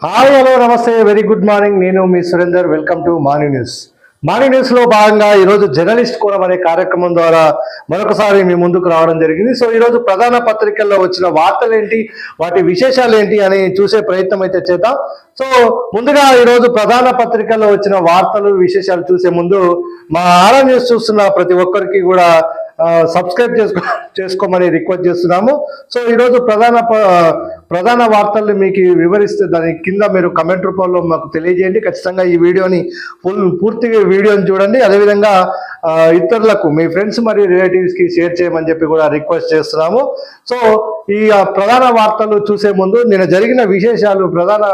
Hi hello నమస్తే very good morning నేను మీ Surender welcome to morning news morning న్యూస్లో భాగంగా ఈరోజు జర్నలిస్ట్ కోణం అనే కార్యక్రమం ద్వారా మరొకసారి మీ ముందుకు రావడం జరిగింది. సో ఈరోజు ప్రధాన పత్రికల్లో వచ్చిన వార్తలు ఏంటి వాటి విశేషాలు ఏంటి అని చూసే ప్రయత్నం అయితే చేద్దాం. సో ముందుగా ఈరోజు ప్రధాన పత్రికల్లో వచ్చిన వార్తలు విశేషాలు చూసే ముందు మా ఆరా న్యూస్ చూస్తున్న ప్రతి ఒక్కరికి కూడా సబ్స్క్రైబ్ చేసుకో చేసుకోమని రిక్వెస్ట్ చేస్తున్నాము. సో ఈరోజు ప్రధాన ప- ప్రధాన వార్తల్ని మీకు వివరిస్తే దాని కింద మీరు కమెంట్ రూపంలో మాకు తెలియజేయండి. ఖచ్చితంగా ఈ వీడియోని ఫుల్ పూర్తిగా వీడియోని చూడండి. అదేవిధంగా ఇతరులకు మీ ఫ్రెండ్స్ మరియు రిలేటివ్స్కి షేర్ చేయమని చెప్పి కూడా రిక్వెస్ట్ చేస్తున్నాము. సో ఈ ప్రధాన వార్తలు చూసే ముందు నేను జరిగిన విశేషాలు ప్రధాన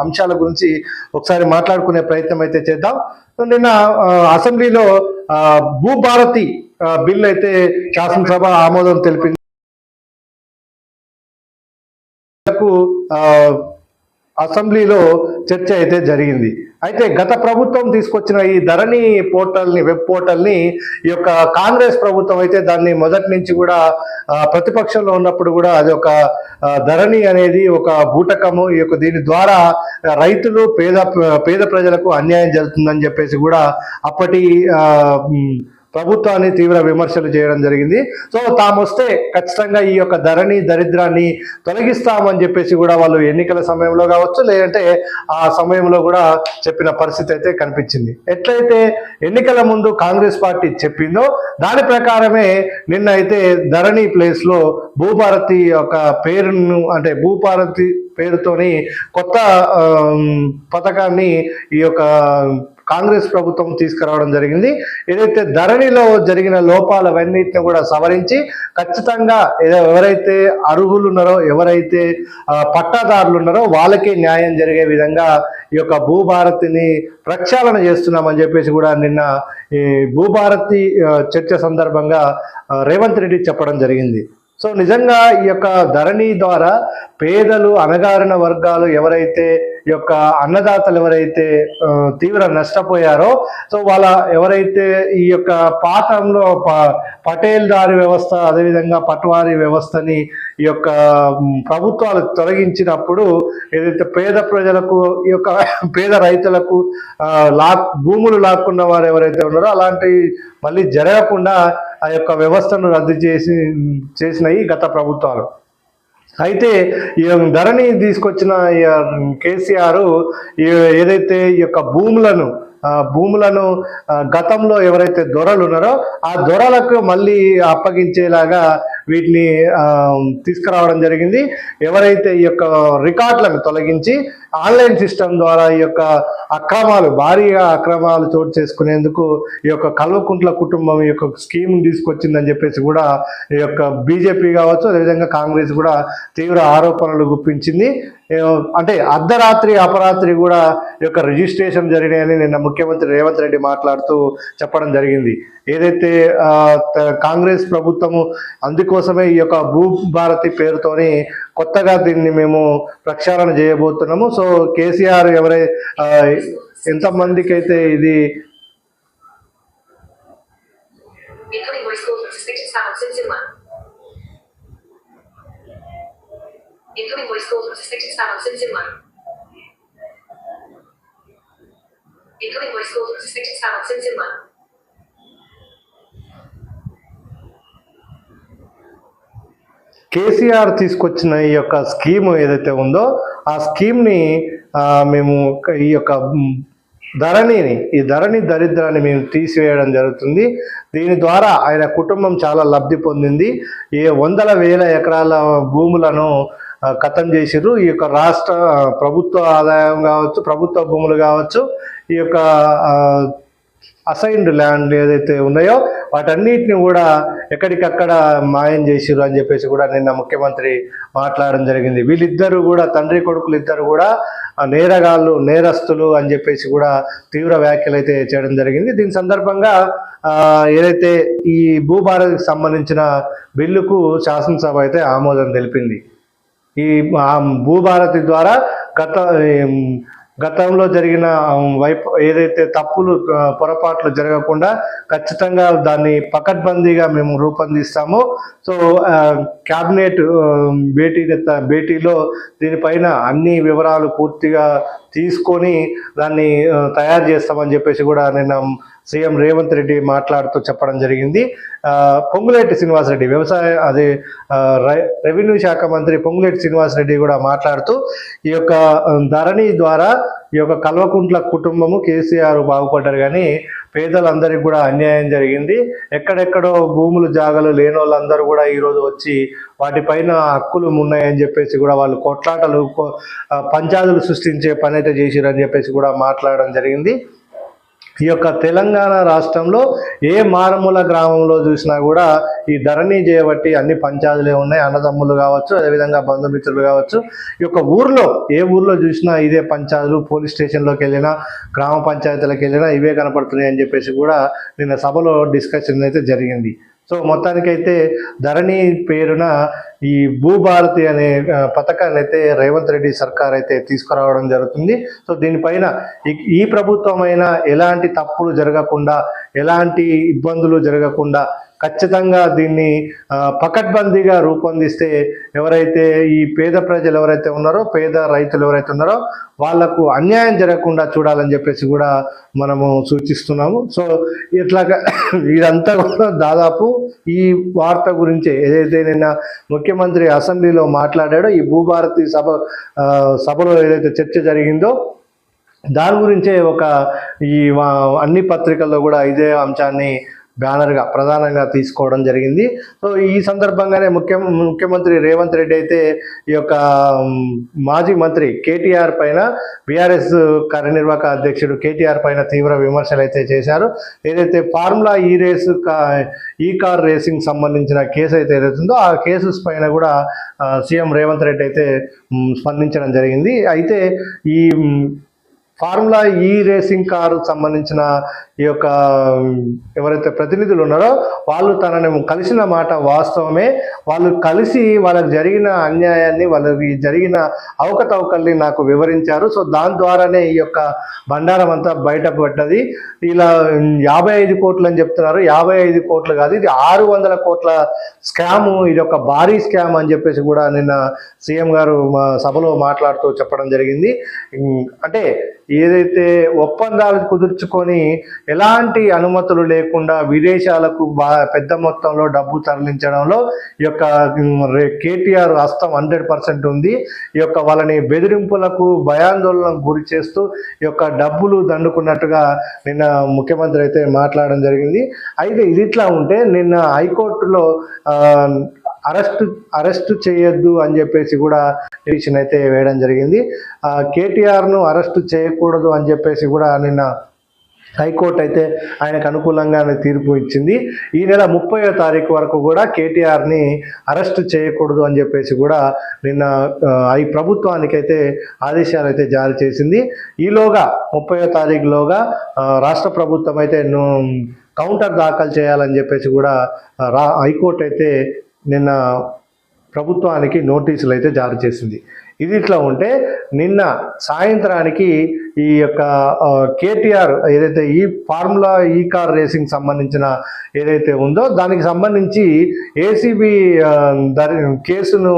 అంశాల గురించి ఒకసారి మాట్లాడుకునే ప్రయత్నం అయితే చేద్దాం. సో నిన్న అసెంబ్లీలో భూభారతి బిల్ అయితే శాసనసభ ఆమోదం తెలిపింది. అసెంబ్లీలో చర్చ అయితే జరిగింది. అయితే గత ప్రభుత్వం తీసుకొచ్చిన ఈ ధరణి పోర్టల్ని వెబ్ పోర్టల్ని ఈ యొక్క కాంగ్రెస్ ప్రభుత్వం అయితే దాన్ని మొదటి నుంచి కూడా ప్రతిపక్షంలో ఉన్నప్పుడు కూడా అది ఒక ధరణి అనేది ఒక బూటకము. ఈ యొక్క దీని ద్వారా రైతులు పేద పేద ప్రజలకు అన్యాయం జరుగుతుందని చెప్పేసి కూడా అప్పటి ఆ, ప్రభుత్వాన్ని తీవ్ర విమర్శలు చేయడం జరిగింది. సో తాము వస్తే ఖచ్చితంగా ఈ యొక్క ధరణి దరిద్రాన్ని తొలగిస్తామని చెప్పేసి కూడా వాళ్ళు ఎన్నికల సమయంలో కావచ్చు లేదంటే ఆ సమయంలో కూడా చెప్పిన పరిస్థితి అయితే కనిపించింది. ఎట్లయితే ఎన్నికల ముందు కాంగ్రెస్ పార్టీ చెప్పిందో దాని ప్రకారమే నిన్న అయితే ధరణి ప్లేస్లో భూభారతి యొక్క పేరును అంటే భూభారతి పేరుతోని కొత్త పథకాన్ని ఈ యొక్క కాంగ్రెస్ ప్రభుత్వం తీసుకురావడం జరిగింది. ఏదైతే ధరణిలో జరిగిన లోపాలవన్నిటిని కూడా సవరించి ఖచ్చితంగా ఏదో- ఎవరైతే అర్హులు ఉన్నారో ఎవరైతే పట్టాదారులు ఉన్నారో వాళ్ళకే న్యాయం జరిగే విధంగా ఈ యొక్క భూభారతిని ప్రక్షాళన చేస్తున్నామని చెప్పేసి కూడా నిన్న ఈ భూభారతి చర్చ సందర్భంగా రేవంత్ రెడ్డి చెప్పడం జరిగింది. సో నిజంగా ఈ యొక్క ధరణి ద్వారా పేదలు అణగారిన వర్గాలు ఎవరైతే ఈ యొక్క అన్నదాతలు ఎవరైతే తీవ్ర నష్టపోయారో సో వాళ్ళ ఎవరైతే ఈ యొక్క పాఠంలో ప- పటేల్ దారి వ్యవస్థ అదేవిధంగా పట్వారీ వ్యవస్థని ఈ యొక్క ప్రభుత్వాలు తొలగించినప్పుడు ఏదైతే పేద ప్రజలకు ఈ యొక్క పేద రైతులకు లా లాక్ భూములు లాక్కున్న వారు ఎవరైతే ఉన్నారో అలాంటివి మళ్ళీ జరగకుండా ఆ యొక్క వ్యవస్థను రద్దు చేసి చేసినాయి గత ప్రభుత్వాలు. అయితే ఈ ధరణి తీసుకొచ్చిన కేసీఆర్ ఈ ఏదైతే ఈ యొక్క భూములను భూములను గతంలో ఎవరైతే దొరలు ఉన్నారో ఆ దొరలకు మళ్ళీ అప్పగించేలాగా వీటిని తీసుకురావడం జరిగింది. ఎవరైతే ఈ యొక్క రికార్డులను తొలగించి ఆన్లైన్ సిస్టమ్ ద్వారా ఈ యొక్క అక్రమాలు భారీగా అక్రమాలు చోటు చేసుకునేందుకు ఈ యొక్క కల్వకుంట్ల కుటుంబం ఈ యొక్క స్కీమ్ తీసుకొచ్చిందని చెప్పేసి కూడా ఈ యొక్క బీజేపీ కావచ్చు అదేవిధంగా కాంగ్రెస్ కూడా తీవ్ర ఆరోపణలు గుప్పించింది. అంటే అర్ధరాత్రి అపరాత్రి కూడా ఈ యొక్క రిజిస్ట్రేషన్ జరిగినాయని నిన్న ముఖ్యమంత్రి రేవంత్ రెడ్డి మాట్లాడుతూ చెప్పడం జరిగింది. ఏదైతే కాంగ్రెస్ ప్రభుత్వము అందుకు కోసమే ఈ యొక్క భూభారతి పేరుతోని కొత్తగా దీన్ని మేము ప్రక్షాళన చేయబోతున్నాము. సో కేసీఆర్ ఎవరై ఎంతమందికి అయితే ఇది Incoming voice calls from suspected silent in one. KCR తీసుకొచ్చిన ఈ యొక్క స్కీమ్ ఏదైతే ఉందో ఆ స్కీమ్ని మేము ఈ యొక్క ధరణిని ఈ ధరణి దరిద్రాన్ని మేము తీసివేయడం జరుగుతుంది. దీని ద్వారా ఆయన కుటుంబం చాలా లబ్ధి పొందింది. ఏ వందల వేల ఎకరాల భూములను కథం ఖతం చేసిర్రు. ఈ యొక్క రాష్ట్ర ప్రభుత్వ ఆదాయం కావచ్చు ప్రభుత్వ భూములు కావచ్చు ఈ యొక్క అసైన్డ్ ల్యాండ్ ఏదైతే ఉన్నాయో వాటన్నిటిని కూడా ఎక్కడికక్కడ మాయం చేసిర్రు అని చెప్పేసి కూడా నిన్న ముఖ్యమంత్రి మాట్లాడడం జరిగింది. వీళ్ళిద్దరూ కూడా తండ్రి కొడుకులు ఇద్దరు కూడా నేరగాళ్ళు నేరస్తులు అని చెప్పేసి కూడా తీవ్ర వ్యాఖ్యలు అయితే చేయడం జరిగింది. దీని సందర్భంగా ఏదైతే ఈ భూభారతికి సంబంధించిన బిల్లుకు శాసనసభ అయితే ఆమోదం తెలిపింది. ఈ భూభారతి ద్వారా గత గతంలో జరిగిన వైపు ఏదైతే తప్పులు పొరపాట్లు జరగకుండా ఖచ్చితంగా దాన్ని పకడ్బందీగా మేము రూపొందిస్తాము. సో క్యాబినెట్ భేటీ భేటీలో దీనిపైన అన్ని వివరాలు పూర్తిగా తీసుకొని దాన్ని తయారు చేస్తామని చెప్పేసి కూడా నిన్న సీఎం రేవంత్ రెడ్డి మాట్లాడుతూ చెప్పడం జరిగింది. పొంగులేటి శ్రీనివాసరెడ్డి వ్యవసాయ అదే రెవెన్యూ శాఖ మంత్రి పొంగులేటి శ్రీనివాసరెడ్డి కూడా మాట్లాడుతూ ఈ యొక్క ధరణి ద్వారా ఈ యొక్క కల్వకుంట్ల కుటుంబము కేసీఆర్ బాగుపడ్డారు కానీ పేదలందరికీ కూడా అన్యాయం జరిగింది. ఎక్కడెక్కడో భూములు జాగలు లేని వాళ్ళందరూ కూడా ఈరోజు వచ్చి వాటిపైన హక్కులు ఉన్నాయని చెప్పేసి కూడా వాళ్ళు కొట్లాటలు పంచాదులు సృష్టించే పని అయితే చేసిరని చెప్పేసి కూడా మాట్లాడడం జరిగింది. ఈ యొక్క తెలంగాణ రాష్ట్రంలో ఏ మారుమూల గ్రామంలో చూసినా కూడా ఈ ధరణి చేయబట్టి అన్ని పంచాయతీలే ఉన్నాయి. అన్నదమ్ములు కావచ్చు అదేవిధంగా బంధుమిత్రులు కావచ్చు. ఈ యొక్క ఊర్లో ఏ ఊర్లో చూసినా ఇదే పంచాయతీలు పోలీస్ స్టేషన్లోకి వెళ్ళినా గ్రామ పంచాయతీలకు వెళ్ళినా ఇవే కనపడుతున్నాయి అని చెప్పేసి కూడా నిన్న సభలో డిస్కషన్ అయితే జరిగింది. సో మొత్తానికైతే ధరణి పేరున ఈ భూభారతి అనే పథకాన్ని అయితే రేవంత్ రెడ్డి సర్కార్ అయితే తీసుకురావడం జరుగుతుంది. సో దీనిపైన ఈ- ప్రభుత్వమైన ఎలాంటి తప్పులు జరగకుండా ఎలాంటి ఇబ్బందులు జరగకుండా ఖచ్చితంగా దీన్ని పకడ్బందీగా రూపొందిస్తే ఎవరైతే ఈ పేద ప్రజలు ఎవరైతే ఉన్నారో పేద రైతులు ఎవరైతే ఉన్నారో వాళ్ళకు అన్యాయం జరగకుండా చూడాలని చెప్పేసి కూడా మనము సూచిస్తున్నాము. సో ఇట్లాగా ఇదంతా కూడా దాదాపు ఈ వార్త గురించే. ఏదైతే నిన్న ముఖ్యమంత్రి అసెంబ్లీలో మాట్లాడాడో ఈ భూభారతి సభ సభలో ఏదైతే చర్చ జరిగిందో దాని గురించే ఒక ఈ అన్ని పత్రికల్లో కూడా ఇదే అంశాన్ని బ్యానర్గా ప్రధానంగా తీసుకోవడం జరిగింది. సో ఈ సందర్భంగానే ముఖ్య ముఖ్యమంత్రి రేవంత్ రెడ్డి అయితే ఈ యొక్క మాజీ మంత్రి కేటీఆర్ పైన బీఆర్ఎస్ కార్యనిర్వాహక అధ్యక్షుడు కేటీఆర్ పైన తీవ్ర విమర్శలు అయితే చేశారు. ఏదైతే ఫార్ములా ఈ రేసు ఈ కార్ రేసింగ్ సంబంధించిన కేసు అయితే ఏదైతుందో ఆ కేసెస్ పైన కూడా సీఎం రేవంత్ రెడ్డి అయితే స్పందించడం జరిగింది. అయితే ఈ ఫార్ములా ఈ రేసింగ్ కారు సంబంధించిన ఈ యొక్క ఎవరైతే ప్రతినిధులు ఉన్నారో వాళ్ళు తనని కలిసిన మాట వాస్తవమే. వాళ్ళు కలిసి వాళ్ళకి జరిగిన అన్యాయాన్ని వాళ్ళకి జరిగిన అవకతవకల్ని నాకు వివరించారు. సో దాని ద్వారానే ఈ యొక్క బండారం అంతా బయటపడ్డది. ఇలా యాభై ఐదు కోట్లు అని చెప్తున్నారు. యాభై ఐదు కోట్లు కాదు ఇది ఆరు వందల కోట్ల స్కామ్. ఇది ఒక భారీ స్కామ్ అని చెప్పేసి కూడా నిన్న సీఎం గారు మా సభలో మాట్లాడుతూ చెప్పడం జరిగింది. అంటే ఏదైతే ఒప్పందాలు కుదుర్చుకొని ఎలాంటి అనుమతులు లేకుండా విదేశాలకు పెద్ద మొత్తంలో డబ్బు తరలించడంలో ఈ యొక్క రే- కేటీఆర్ హస్తం హండ్రెడ్ పర్సెంట్ ఉంది. ఈ యొక్క వాళ్ళని బెదిరింపులకు భయాందోళనకు గురి చేస్తూ ఈ యొక్క డబ్బులు దండుకున్నట్టుగా నిన్న ముఖ్యమంత్రి అయితే మాట్లాడడం జరిగింది. అయితే ఇది ఇట్లా ఉంటే నిన్న హైకోర్టులో అరెస్ట్ అరెస్ట్ చేయొద్దు అని చెప్పేసి కూడా పిటిషన్ అయితే వేయడం జరిగింది. ఆ, కేటీఆర్ను అరెస్ట్ చేయకూడదు అని చెప్పేసి కూడా నిన్న హైకోర్టు అయితే ఆయనకు అనుకూలంగానే తీర్పు ఇచ్చింది. ఈ నెల ముప్పయో తారీఖు వరకు కూడా కేటీఆర్ని అరెస్ట్ చేయకూడదు అని చెప్పేసి కూడా నిన్న ఆ, ఈ ప్రభుత్వానికైతే ఆదేశాలు అయితే జారీ చేసింది. ఈలోగా ముప్పయో తారీఖులోగా రాష్ట్ర ప్రభుత్వం అయితే కౌంటర్ దాఖలు చేయాలని చెప్పేసి కూడా రా హైకోర్టు అయితే నిన్న ప్రభుత్వానికి నోటీసులు అయితే జారీ చేసింది. ఇది ఇట్లా ఉంటే నిన్న సాయంత్రానికి ఈ యొక్క కేటీఆర్ ఏదైతే ఈ ఫార్ములా ఈ కార్ రేసింగ్ సంబంధించిన ఏదైతే ఉందో దానికి సంబంధించి ఏసీబీ కేసును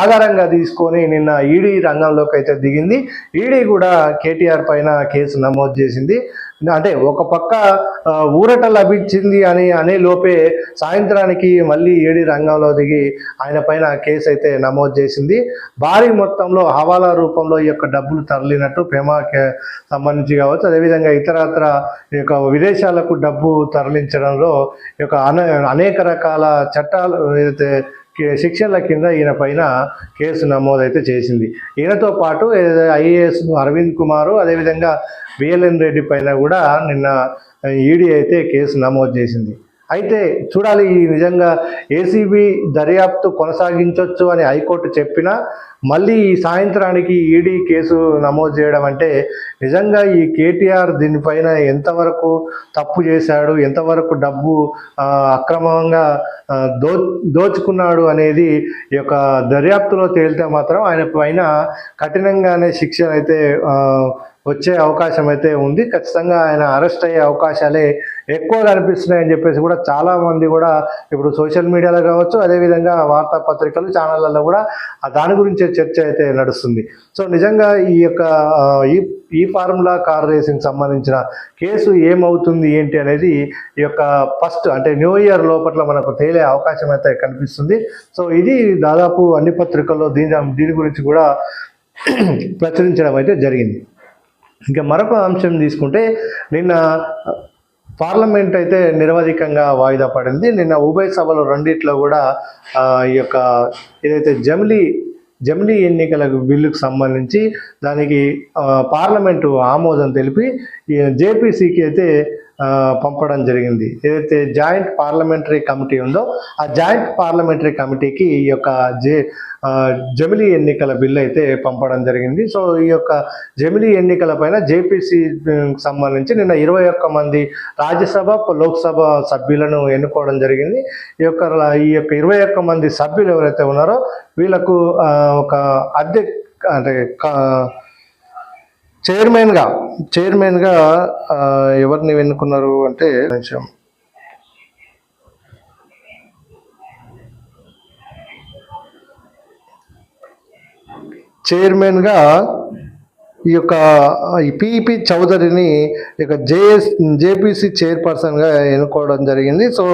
ఆధారంగా తీసుకొని నిన్న ఈడీ రంగంలోకి అయితే దిగింది. ఈడీ కూడా కేటీఆర్ పైన కేసు నమోదు చేసింది. అంటే ఒక పక్క ఊరట లభించింది అని అనే లోపే సాయంత్రానికి మళ్ళీ ఏడి రంగంలో దిగి ఆయన పైన కేసు అయితే నమోదు చేసింది. భారీ మొత్తంలో హవాలా రూపంలో ఈ యొక్క డబ్బులు తరలినట్టు ప్రేమకి సంబంధించి కావచ్చు అదేవిధంగా ఇతరత్ర ఈ యొక్క విదేశాలకు డబ్బు తరలించడంలో ఈ యొక్క అనే అనేక రకాల చట్టాలు ఏదైతే శిక్షల కింద ఈయన పైన కేసు నమోదైతే చేసింది. ఈయనతో పాటు ఐఏఎస్ అరవింద్ కుమారు అదేవిధంగా బిఎల్ఎన్ రెడ్డి పైన కూడా నిన్న ఈడీ అయితే కేసు నమోదు చేసింది. అయితే చూడాలి ఈ నిజంగా ఏసీబీ దర్యాప్తు కొనసాగించవచ్చు అని హైకోర్టు చెప్పినా మళ్ళీ ఈ సాయంత్రానికి ఈడీ కేసు నమోదు చేయడం అంటే నిజంగా ఈ కేటీఆర్ దీనిపైన ఎంతవరకు తప్పు చేశాడు ఎంతవరకు డబ్బు అక్రమంగా దో దోచుకున్నాడు అనేది ఈ యొక్క దర్యాప్తులో తేలితే మాత్రం ఆయన పైన కఠినంగానే శిక్ష అయితే వచ్చే అవకాశం అయితే ఉంది. ఖచ్చితంగా ఆయన అరెస్ట్ అయ్యే అవకాశాలే ఎక్కువ కనిపిస్తున్నాయని చెప్పేసి కూడా చాలా మంది కూడా ఇప్పుడు సోషల్ మీడియాలో కావచ్చు అదేవిధంగా వార్తాపత్రికలు ఛానళ్ళల్లో కూడా దాని గురించే చర్చ అయితే నడుస్తుంది. సో నిజంగా ఈ యొక్క ఈ ఈ ఫార్ములా కార్ రేసింగ్ సంబంధించిన కేసు ఏమవుతుంది ఏంటి అనేది ఈ యొక్క ఫస్ట్ అంటే న్యూ ఇయర్ లోపల మనకు తేలే అవకాశం అయితే కనిపిస్తుంది. సో ఇది దాదాపు అన్ని పత్రికల్లో దీని దీని గురించి కూడా ప్రచురించడం అయితే జరిగింది. ఇంకా మరొక అంశం తీసుకుంటే నిన్న పార్లమెంట్ అయితే నిరవధికంగా వాయిదా పడింది. నిన్న ఉభయ సభలు రెండిట్లో కూడా ఈ యొక్క ఏదైతే జమిలీ జమిలీ ఎన్నికల బిల్లుకు సంబంధించి దానికి పార్లమెంటు ఆమోదం తెలిపి జేపీసీకి అయితే పంపడం జరిగింది. ఏదైతే జాయింట్ పార్లమెంటరీ కమిటీ ఉందో ఆ జాయింట్ పార్లమెంటరీ కమిటీకి ఈ యొక్క జే జమిలీ ఎన్నికల బిల్లు అయితే పంపడం జరిగింది. సో ఈ యొక్క జమిలీ ఎన్నికల పైన జేపీసీ సంబంధించి నిన్న ఇరవై ఒక్క మంది రాజ్యసభ లోక్సభ సభ్యులను ఎన్నుకోవడం జరిగింది. ఈ యొక్క ఈ యొక్క ఇరవై ఒక్క మంది సభ్యులు ఎవరైతే ఉన్నారో వీళ్ళకు ఒక అధ్యక్ష అంటే కా- చైర్మన్గా చైర్మన్గా ఎవరిని ఎన్నుకున్నారు అంటే కొంచెం చైర్మన్గా ఈ యొక్క ఈ చౌదరిని ఈ యొక్క జేఎస్ జేపీసీ చైర్పర్సన్గా ఎన్నుకోవడం జరిగింది. సో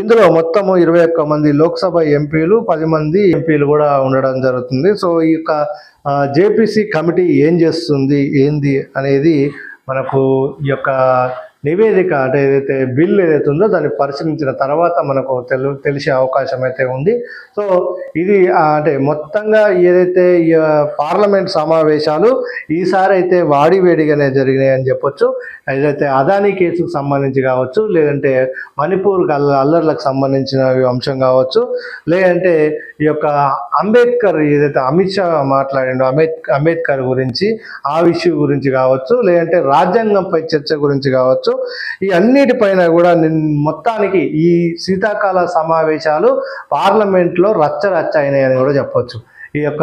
ఇందులో మొత్తము ఇరవై ఒక్క మంది లోక్సభ ఎంపీలు పది మంది ఎంపీలు కూడా ఉండడం జరుగుతుంది. సో ఈ యొక్క జేపీసీ కమిటీ ఏం చేస్తుంది ఏంది అనేది మనకు ఈ యొక్క నివేదిక అంటే ఏదైతే బిల్ ఏదైతే ఉందో దాన్ని పరిశీలించిన తర్వాత మనకు తెలు తెలిసే అవకాశం అయితే ఉంది. సో ఇది అంటే మొత్తంగా ఏదైతే పార్లమెంట్ సమావేశాలు ఈసారి అయితే వాడి వేడిగానే జరిగినాయి అని చెప్పొచ్చు. ఏదైతే అదానీ కేసుకు సంబంధించి కావచ్చు లేదంటే మణిపూర్ గల్ల అల్లర్లకు సంబంధించిన అంశం కావచ్చు లేదంటే ఈ యొక్క అంబేద్కర్ ఏదైతే అమిత్ షా మాట్లాడిండో అంబేద్ అంబేద్కర్ గురించి ఆ విషయం గురించి కావచ్చు లేదంటే రాజ్యాంగంపై చర్చ గురించి కావచ్చు ఈ అన్నిటిపైన కూడా మొత్తానికి ఈ శీతాకాల సమావేశాలు పార్లమెంట్లో రచ్చ రచ్చ అయినాయని కూడా చెప్పొచ్చు. ఈ యొక్క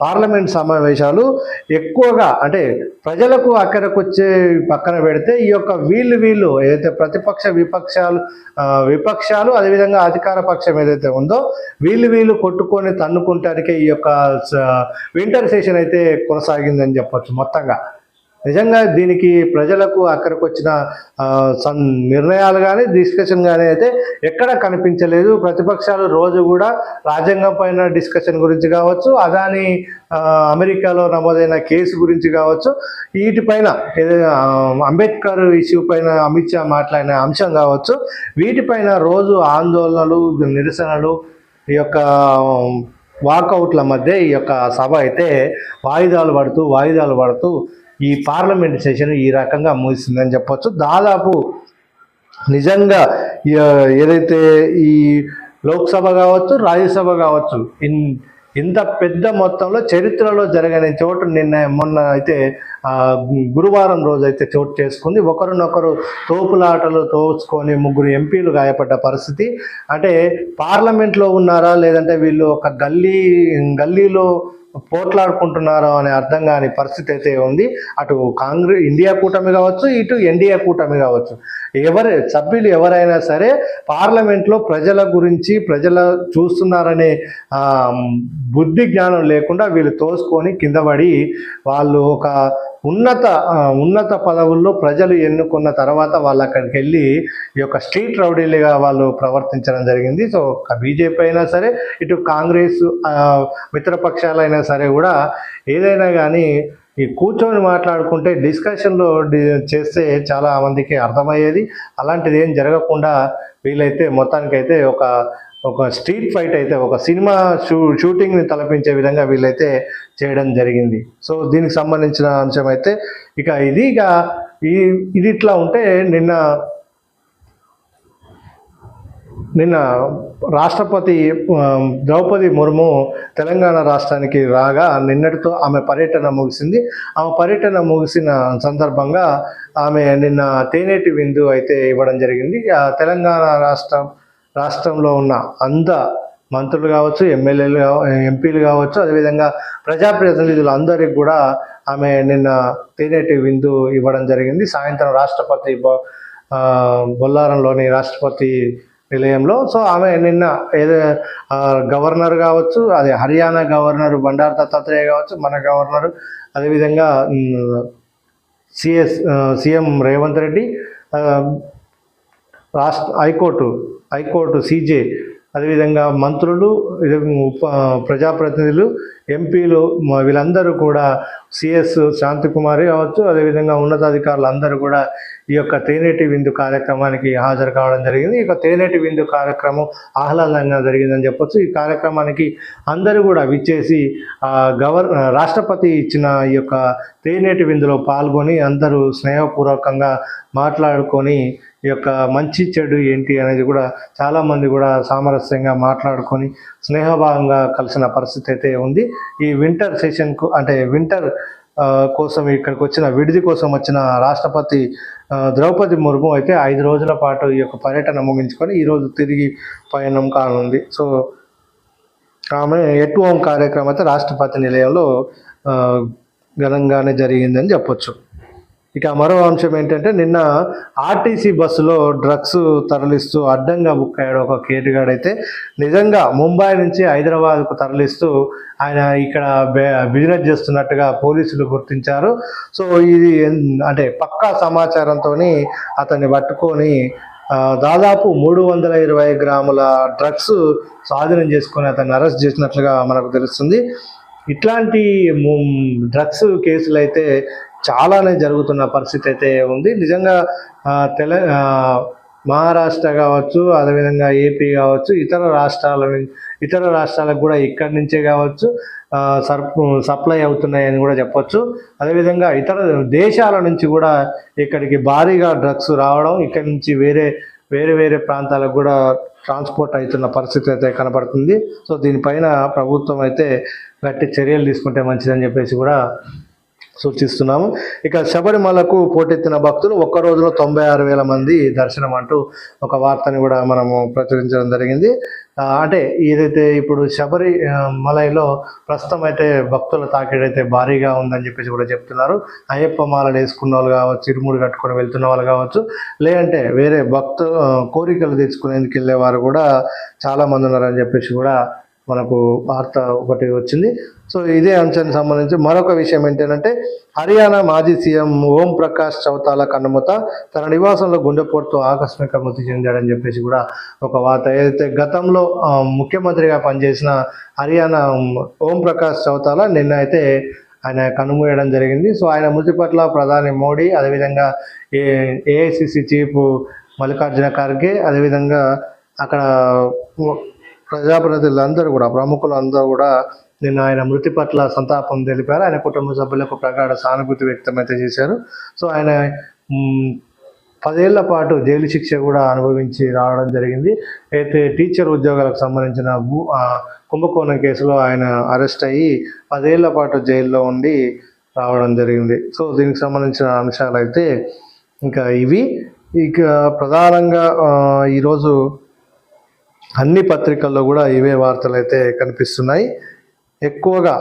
పార్లమెంట్ సమావేశాలు ఎక్కువగా అంటే ప్రజలకు అక్కడికి వచ్చే పక్కన పెడితే ఈ యొక్క వీళ్ళు వీళ్ళు ఏదైతే ప్రతిపక్ష విపక్షాలు విపక్షాలు అదేవిధంగా అధికార పక్షం ఏదైతే ఉందో వీళ్ళు వీళ్ళు కొట్టుకొని తన్నుకుంటానికే ఈ యొక్క వింటర్ సెషన్ అయితే కొనసాగిందని చెప్పచ్చు మొత్తంగా. నిజంగా దీనికి ప్రజలకు అక్కడికి వచ్చిన సన్ నిర్ణయాలు కానీ డిస్కషన్ కానీ అయితే ఎక్కడ కనిపించలేదు. ప్రతిపక్షాలు రోజు కూడా రాజ్యాంగం పైన డిస్కషన్ గురించి కావచ్చు అదాని అమెరికాలో నమోదైన కేసు గురించి కావచ్చు వీటిపైన అంబేద్కర్ ఇష్యూ పైన అమిత్ షా మాట్లాడిన అంశం కావచ్చు వీటిపైన రోజు ఆందోళనలు నిరసనలు ఈ యొక్క వాకౌట్ల మధ్య ఈ యొక్క సభ అయితే వాయిదాలు పడుతూ వాయిదాలు పడుతూ ఈ పార్లమెంట్ సెషన్ ఈ రకంగా ముగిసిందని చెప్పొచ్చు. దాదాపు నిజంగా ఏదైతే ఈ లోక్సభ కావచ్చు రాజ్యసభ కావచ్చు ఇన్ ఇంత పెద్ద మొత్తంలో చరిత్రలో జరగని చోటు నిన్న మొన్న అయితే గురువారం రోజు అయితే చోటు చేసుకుంది. ఒకరినొకరు తోపులాటలు తోచుకొని ముగ్గురు ఎంపీలు గాయపడ్డ పరిస్థితి. అంటే పార్లమెంట్లో ఉన్నారా లేదంటే వీళ్ళు ఒక గల్లీ గల్లీలో పోట్లాడుకుంటున్నారో అనే అర్థం కాని పరిస్థితి అయితే ఉంది. అటు కాంగ్రెస్ ఇండియా కూటమి కావచ్చు ఇటు ఎన్డీఏ కూటమి కావచ్చు. ఎవరు సభ్యులు ఎవరైనా సరే పార్లమెంట్లో ప్రజల గురించి ప్రజల చూస్తున్నారనే బుద్ధి జ్ఞానం లేకుండా వీళ్ళు తోసుకొని కింద పడి వాళ్ళు ఒక ఉన్నత ఉన్నత పదవుల్లో ప్రజలు ఎన్నుకున్న తర్వాత వాళ్ళు అక్కడికి వెళ్ళి ఈ యొక్క స్ట్రీట్ రౌడీలుగా వాళ్ళు ప్రవర్తించడం జరిగింది. సో బీజేపీ అయినా సరే ఇటు కాంగ్రెస్ మిత్రపక్షాలైనా సరే కూడా ఏదైనా కానీ ఈ కూర్చొని మాట్లాడుకుంటే డిస్కషన్లో చేస్తే చాలా మందికి అర్థమయ్యేది. అలాంటిది ఏం జరగకుండా వీలైతే మొత్తానికైతే ఒక ఒక స్ట్రీట్ ఫైట్ అయితే ఒక సినిమా షూ షూటింగ్ని తలపించే విధంగా వీళ్ళైతే చేయడం జరిగింది. సో దీనికి సంబంధించిన అంశం అయితే ఇక ఇది ఇక ఈ ఇది ఇట్లా ఉంటే నిన్న నిన్న రాష్ట్రపతి ద్రౌపది ముర్ము తెలంగాణ రాష్ట్రానికి రాగా నిన్నటితో ఆమె పర్యటన ముగిసింది. ఆమె పర్యటన ముగిసిన సందర్భంగా ఆమె నిన్న తేనేటి విందు అయితే ఇవ్వడం జరిగింది. తెలంగాణ రాష్ట్రం రాష్ట్రంలో ఉన్న అంద మంత్రులు కావచ్చు ఎమ్మెల్యేలు ఎంపీలు కావచ్చు అదేవిధంగా ప్రజాప్రతినిధులు అందరికి కూడా ఆమె నిన్న తేనేటి విందు ఇవ్వడం జరిగింది. సాయంత్రం రాష్ట్రపతి బొ- బొల్లారంలోని రాష్ట్రపతి నిలయంలో. సో ఆమె నిన్న ఏదో గవర్నర్ కావచ్చు అది హర్యానా గవర్నర్ బండారు దత్తాత్రేయ కావచ్చు మన గవర్నర్ అదేవిధంగా సిఎస్ సీఎం రేవంత్ రెడ్డి రాష్ట్ర హైకోర్టు హైకోర్టు సీజే అదేవిధంగా మంత్రులు ఉప ప్రజాప్రతినిధులు ఎంపీలు వీళ్ళందరూ కూడా సిఎస్ శాంతికుమారి కావచ్చు అదేవిధంగా ఉన్నతాధికారులు అందరూ కూడా ఈ యొక్క తేనేటి విందు కార్యక్రమానికి హాజరు కావడం జరిగింది. ఈ యొక్క తేనేటి విందు కార్యక్రమం ఆహ్లాదంగా జరిగిందని చెప్పొచ్చు. ఈ కార్యక్రమానికి అందరూ కూడా విచ్చేసి గవర్న గవర్ రాష్ట్రపతి ఇచ్చిన ఈ యొక్క తేనేటి విందులో పాల్గొని అందరూ స్నేహపూర్వకంగా మాట్లాడుకొని ఈ యొక్క మంచి చెడు ఏంటి అనేది కూడా చాలామంది కూడా సామరస్యంగా మాట్లాడుకొని స్నేహభావంగా కలిసిన పరిస్థితి అయితే ఉంది. ఈ వింటర్ సెషన్కు అంటే వింటర్ కోసం ఇక్కడికి వచ్చిన విడిది కోసం వచ్చిన రాష్ట్రపతి ద్రౌపది ముర్ము అయితే ఐదు రోజుల పాటు ఈ యొక్క పర్యటన ముగించుకొని ఈరోజు తిరిగి పయనం కానుంది. సో ఆమె ఎట్ హోమ్ కార్యక్రమం అయితే రాష్ట్రపతి నిలయంలో ఘనంగానే జరిగిందని చెప్పొచ్చు. ఇక మరో అంశం ఏంటంటే నిన్న ఆర్టీసీ బస్సులో డ్రగ్స్ తరలిస్తూ అడ్డంగా బుక్ అయ్యాడు ఒక కేటుగాడు అయితే నిజంగా ముంబై నుంచి హైదరాబాద్కు తరలిస్తూ ఆయన ఇక్కడ బిజినెస్ చేస్తున్నట్టుగా పోలీసులు గుర్తించారు. సో ఇది అంటే పక్కా సమాచారంతో అతన్ని పట్టుకొని దాదాపు మూడు వందల ఇరవై గ్రాముల డ్రగ్స్ స్వాధీనం చేసుకొని అతన్ని అరెస్ట్ చేసినట్లుగా మనకు తెలుస్తుంది. ఇట్లాంటి డ్రగ్స్ కేసులు అయితే చాలానే జరుగుతున్న పరిస్థితి అయితే ఉంది. నిజంగా తెల మహారాష్ట్ర కావచ్చు అదేవిధంగా ఏపీ కావచ్చు ఇతర రాష్ట్రాల ఇతర రాష్ట్రాలకు కూడా ఇక్కడి నుంచే కావచ్చు సప్లై అవుతున్నాయని కూడా చెప్పొచ్చు. అదేవిధంగా ఇతర దేశాల నుంచి కూడా ఇక్కడికి భారీగా డ్రగ్స్ రావడం ఇక్కడి నుంచి వేరే వేరే వేరే ప్రాంతాలకు కూడా ట్రాన్స్పోర్ట్ అవుతున్న పరిస్థితి అయితే కనపడుతుంది. సో దీనిపైన ప్రభుత్వం అయితే గట్టి చర్యలు తీసుకుంటే మంచిదని చెప్పేసి కూడా సూచిస్తున్నాము. ఇక శబరిమలకు పోటెత్తిన భక్తులు ఒక్క రోజులో తొంభై ఆరు వేల మంది దర్శనం అంటూ ఒక వార్తని కూడా మనము ప్రచురించడం జరిగింది. అంటే ఏదైతే ఇప్పుడు శబరి మలైలో ప్రస్తుతం అయితే భక్తుల తాకిడైతే భారీగా ఉందని చెప్పేసి కూడా చెప్తున్నారు. అయ్యప్ప మాలలు వేసుకున్న వాళ్ళు కావచ్చు ఇరుముడు కట్టుకొని వెళ్తున్న వాళ్ళు కావచ్చు లేదంటే వేరే భక్తు కోరికలు తెచ్చుకునేందుకు వెళ్ళేవారు కూడా చాలామంది ఉన్నారని చెప్పేసి కూడా మనకు వార్త ఒకటి వచ్చింది. సో ఇదే అంశానికి సంబంధించి మరొక విషయం ఏంటంటే హర్యానా మాజీ సీఎం ఓం ప్రకాష్ చౌతాల కన్నుమూత తన నివాసంలో గుండెపోటుతో ఆకస్మిక మృతి చెందాడని చెప్పేసి కూడా ఒక వార్త ఏదైతే గతంలో ముఖ్యమంత్రిగా పనిచేసిన హర్యానా ఓం ప్రకాష్ చౌతాల నిన్న అయితే ఆయన కనుమూయడం జరిగింది. సో ఆయన మృతి పట్ల ప్రధాని మోడీ అదేవిధంగా ఏ ఏఐసిసి చీఫ్ మల్లికార్జున ఖార్గే అదేవిధంగా అక్కడ ప్రజాప్రతినిధులందరూ కూడా ప్రముఖులందరూ కూడా నిన్న ఆయన మృతి పట్ల సంతాపం తెలిపారు. ఆయన కుటుంబ సభ్యులకు ప్రగాఢ సానుభూతి వ్యక్తమైతే చేశారు. సో ఆయన పదేళ్ళ పాటు జైలు శిక్ష కూడా అనుభవించి రావడం జరిగింది. అయితే టీచర్ ఉద్యోగాలకు సంబంధించిన భూ కుంభకోణం కేసులో ఆయన అరెస్ట్ అయ్యి పదేళ్ళ పాటు జైల్లో ఉండి రావడం జరిగింది. సో దీనికి సంబంధించిన అంశాలు అయితే ఇంకా ఇవి. ఇక ప్రధానంగా ఈరోజు అన్ని పత్రికల్లో కూడా ఇవే వార్తలు అయితే కనిపిస్తున్నాయి. ఎక్కువగా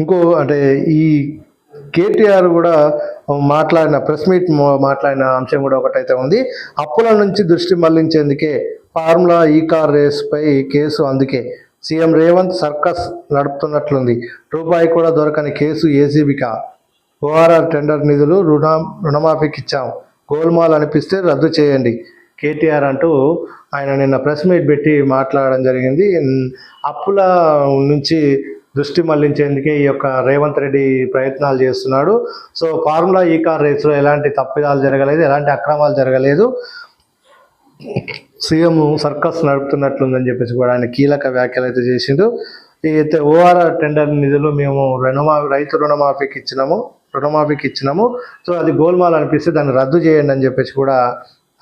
ఇంకో అంటే ఈ కేటీఆర్ కూడా మాట్లాడిన ప్రెస్ మీట్ మాట్లాడిన అంశం కూడా ఒకటైతే ఉంది. అప్పుల నుంచి దృష్టి మళ్ళించేందుకే ఫార్ములా ఈ కార్ రేస్పై కేసు అందుకే. సీఎం రేవంత్ సర్కస్ నడుపుతున్నట్లుంది. రూపాయి కూడా దొరకని కేసు ఏసీబీకా? ఓఆర్ఆర్ టెండర్ నిధులు రుణ రుణమాఫీకి ఇచ్చాం గోల్మాల్ అనిపిస్తే రద్దు చేయండి. కేటీఆర్ అంటూ ఆయన నిన్న ప్రెస్ మీట్ పెట్టి మాట్లాడడం జరిగింది. అప్పుల నుంచి దృష్టి మళ్ళించేందుకే ఈ యొక్క రేవంత్ రెడ్డి ప్రయత్నాలు చేస్తున్నాడు. సో ఫార్ములా ఈ కార్ రేసులో ఎలాంటి తప్పిదాలు జరగలేదు ఎలాంటి అక్రమాలు జరగలేదు. సీఎం సర్కస్ నడుపుతున్నట్లుందని చెప్పేసి కూడా ఆయన కీలక వ్యాఖ్యలు అయితే చేసిండు. అయితే ఓఆర్ఆర్ టెండర్ నిధులు మేము రుణమా రైతు రుణమాఫీకి ఇచ్చినాము రుణమాఫీకి ఇచ్చినాము. సో అది గోల్మాల్ అనిపిస్తే దాన్ని రద్దు చేయండి అని చెప్పేసి కూడా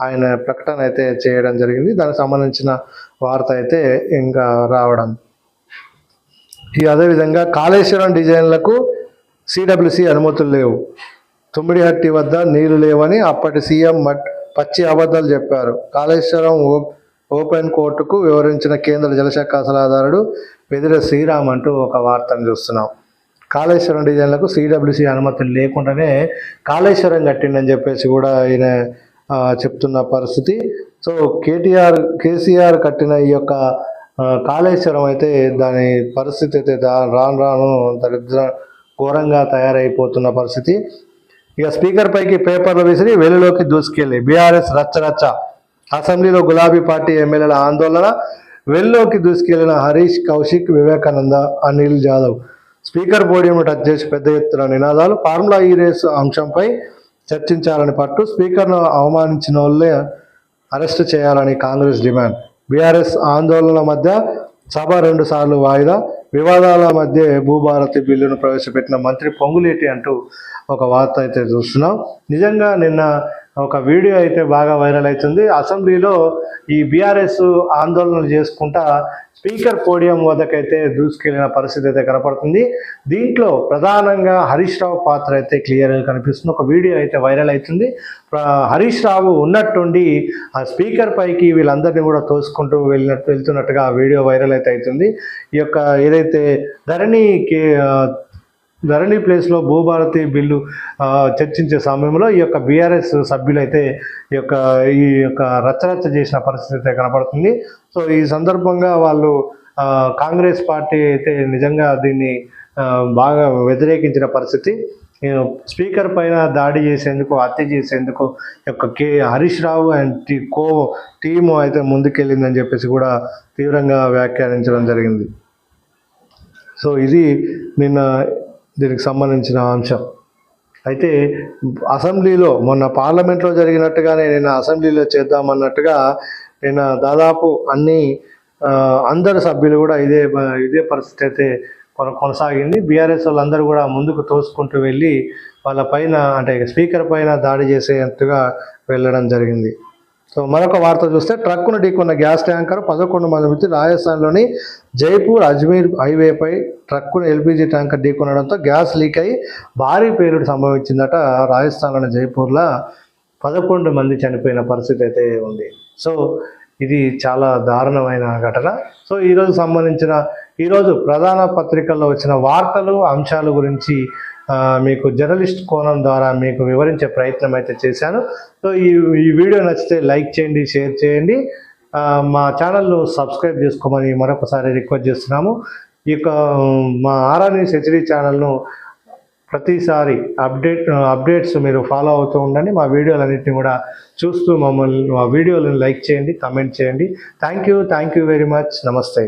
ఆయన ప్రకటన అయితే చేయడం జరిగింది. దానికి సంబంధించిన వార్త అయితే ఇంకా రావడం. ఈ అదేవిధంగా కాళేశ్వరం డిజైన్లకు సిడబ్ల్యూసి అనుమతులు లేవు. తుమ్మిడిహట్టి వద్ద నీళ్ళు లేవని అప్పటి సీఎం మట్ పచ్చి అబద్ధాలు చెప్పారు. కాళేశ్వరం ఓ- ఓపెన్ కోర్టుకు వివరించిన కేంద్ర జలశాఖ సలహాదారుడు పెదిర శ్రీరామ్ అంటూ ఒక వార్తను చూస్తున్నాం. కాళేశ్వరం డిజైన్లకు సిడబ్ల్యూసి అనుమతులు లేకుండానే కాళేశ్వరం కట్టిండని చెప్పేసి కూడా ఆయన చెప్తున్న పరిస్థితి. సో కేటీఆర్ కేసీఆర్ కట్టిన ఈ యొక్క కాళేశ్వరం అయితే దాని పరిస్థితి అయితే దా- రాను రాను దరిద్ర ఘోరంగా తయారైపోతున్న పరిస్థితి. ఇక స్పీకర్ పైకి పేపర్లు విసిరి వెలులోకి దూసుకెళ్ళి. బీఆర్ఎస్ రచ్చ రచ్చ. అసెంబ్లీలో గులాబీ పార్టీ ఎమ్మెల్యేల ఆందోళన. వెల్లోకి దూసుకెళ్ళిన Harish Kaushik Vivekananda Anil Jadhav. Speaker podium touch చేసి పెద్ద ఎత్తున నినాదాలు. ఫార్ములా ఈ రేసు అంశంపై చర్చించాలని పట్టు స్పీకర్ను అవమానించిన వాళ్ళే అరెస్ట్ చేయాలని కాంగ్రెస్ డిమాండ్. బీఆర్ఎస్ ఆందోళనల మధ్య సభ రెండు సార్లు వాయిదా. వివాదాల మధ్య భూభారతి బిల్లును ప్రవేశపెట్టిన మంత్రి పొంగులేటి అంటూ ఒక వార్త అయితే చూస్తున్నాం. నిజంగా నిన్న ఒక వీడియో అయితే బాగా వైరల్ అవుతుంది. అసెంబ్లీలో ఈ బీఆర్ఎస్ ఆందోళనలు చేసుకుంటా స్పీకర్ పోడియం వద్దకైతే దూసుకెళ్ళిన పరిస్థితి అయితే కనపడుతుంది. దీంట్లో ప్రధానంగా హరీష్ రావు పాత్ర అయితే క్లియర్గా కనిపిస్తుంది. ఒక వీడియో అయితే వైరల్ అవుతుంది. హరీష్ రావు ఉన్నట్టుండి ఆ స్పీకర్ పైకి వీళ్ళందరినీ కూడా తోసుకుంటూ వెళ్ళినట్టు వెళ్తున్నట్టుగా ఆ వీడియో వైరల్ అయితే అవుతుంది. ఈ యొక్క ఏదైతే ధరణి ధరణి ప్లేస్లో భూభారతి బిల్లు చర్చించే సమయంలో ఈ యొక్క బీఆర్ఎస్ సభ్యులైతే ఈ యొక్క ఈ యొక్క రచ్చరచ్చ చేసిన పరిస్థితి అయితే కనపడుతుంది. సో ఈ సందర్భంగా వాళ్ళు కాంగ్రెస్ పార్టీ అయితే నిజంగా దీన్ని బాగా వ్యతిరేకించిన పరిస్థితి. స్పీకర్ పైన దాడి చేసేందుకు హత్య చేసేందుకు ఈ యొక్క కే హరీష్ రావు అండ్ టీ కో టీము అయితే ముందుకెళ్ళిందని చెప్పేసి కూడా తీవ్రంగా వ్యాఖ్యానించడం జరిగింది. సో ఇది నిన్న దీనికి సంబంధించిన అంశం. అయితే అసెంబ్లీలో మొన్న పార్లమెంట్లో జరిగినట్టుగానే నిన్న అసెంబ్లీలో చేద్దామన్నట్టుగా నిన్న దాదాపు అన్ని అందరు సభ్యులు కూడా ఇదే ఇదే పరిస్థితి అయితే కొన- కొనసాగింది. బీఆర్ఎస్ వాళ్ళందరూ కూడా ముందుకు తోసుకుంటూ వెళ్ళి వాళ్ళ పైన అంటే స్పీకర్ పైన దాడి చేసేంతగా వెళ్ళడం జరిగింది. సో మరొక వార్త చూస్తే ట్రక్కును ఢీకొన్న గ్యాస్ ట్యాంకర్ పదకొండు మంది మృతి రాజస్థాన్లోని జైపూర్ అజ్మీర్ హైవేపై ట్రక్కును ఎల్పిజి ట్యాంకర్ ఢీకొనడంతో గ్యాస్ లీక్ అయి భారీ పేలుడు సంభవించిందట రాజస్థాన్లోని జైపూర్లో పదకొండు మంది చనిపోయిన పరిస్థితి అయితే ఉంది. సో ఇది చాలా దారుణమైన ఘటన. సో ఈరోజు సంబంధించిన ఈరోజు ప్రధాన పత్రికల్లో వచ్చిన వార్తలు అంశాల గురించి మీకు జర్నలిస్ట్ కోణం ద్వారా మీకు వివరించే ప్రయత్నం అయితే చేశాను. సో ఈ ఈ వీడియో నచ్చితే లైక్ చేయండి షేర్ చేయండి. మా ఛానల్ను సబ్స్క్రైబ్ చేసుకోమని మరొకసారి రిక్వెస్ట్ చేస్తున్నాము. ఈ యొక్క మా ఆరా న్యూస్ హెచ్డి ఛానల్ను ప్రతిసారి అప్డేట్ అప్డేట్స్ మీరు ఫాలో అవుతూ ఉండండి. మా వీడియోలన్నింటినీ కూడా చూస్తూ మమ్మల్ని మా వీడియోలను లైక్ చేయండి కమెంట్ చేయండి. Thank you thank you very much. నమస్తే.